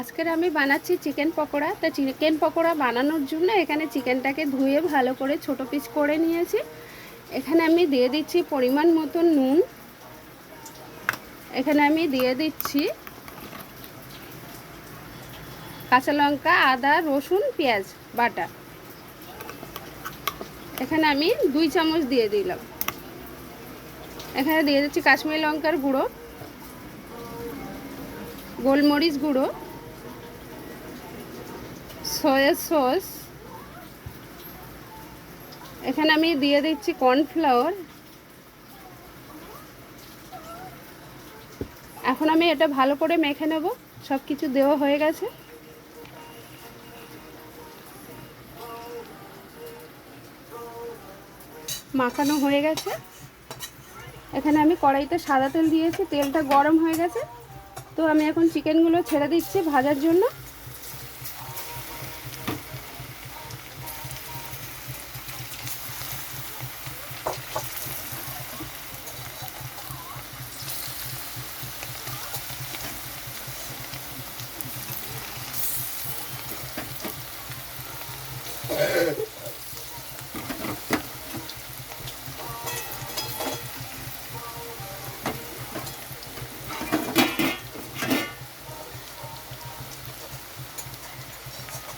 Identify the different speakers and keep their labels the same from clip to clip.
Speaker 1: আজকের আমি বানাচ্ছি চিকেন পকোড়া। তা চিকেন পকোড়া বানানোর জন্য এখানে চিকেনটাকে ধুয়ে ভালো করে ছোট পিস করে নিয়েছি। এখানে আমি দিয়ে দিচ্ছি পরিমাণ মতো নুন। এখানে আমি দিয়ে দিচ্ছি কাঁচা লঙ্কা, আদা, রসুন, পেঁয়াজ, বাটা। এখানে আমি দুই চামচ দিয়ে দিলাম। এখানে দিয়ে দিচ্ছি কাশ্মীরি লঙ্কার গুঁড়ো, গোলমরিচ গুঁড়ো। সয়া সস এখানে আমি দিয়ে দিচ্ছি কর্নফ্লাওয়ার এখন আমি এটা ভালো করে মেখে নেব সব কিছু দেওয়া হয়ে গেছে। মাখানো হয়ে গেছে। এখানে আমি কড়াইতে সাদা তেল দিয়েছি, তেলটা গরম হয়ে গেছে। তো আমি এখন চিকেনগুলো ছেড়ে দিচ্ছি ভাজার জন্য।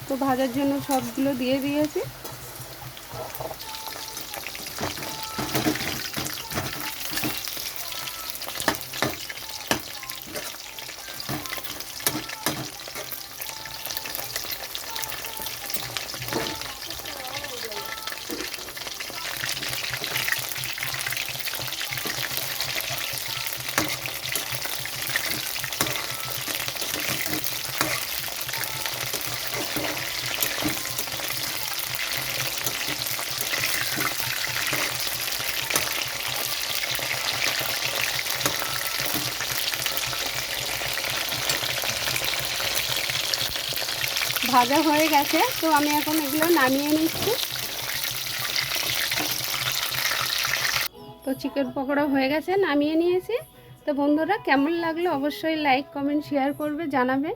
Speaker 1: তো ভাজার জন্য সবগুলো দিয়ে দিয়েছি। ভাজা হয়ে গেছে, তো আমি এখন এগুলো নামিয়ে নিচ্ছি। তো চিকেন পকোড়া হয়ে গেছে, নামিয়ে নিয়েছি। তো বন্ধুরা, কেমন লাগল অবশ্যই লাইক, কমেন্ট শেয়ার করবে, জানাবে।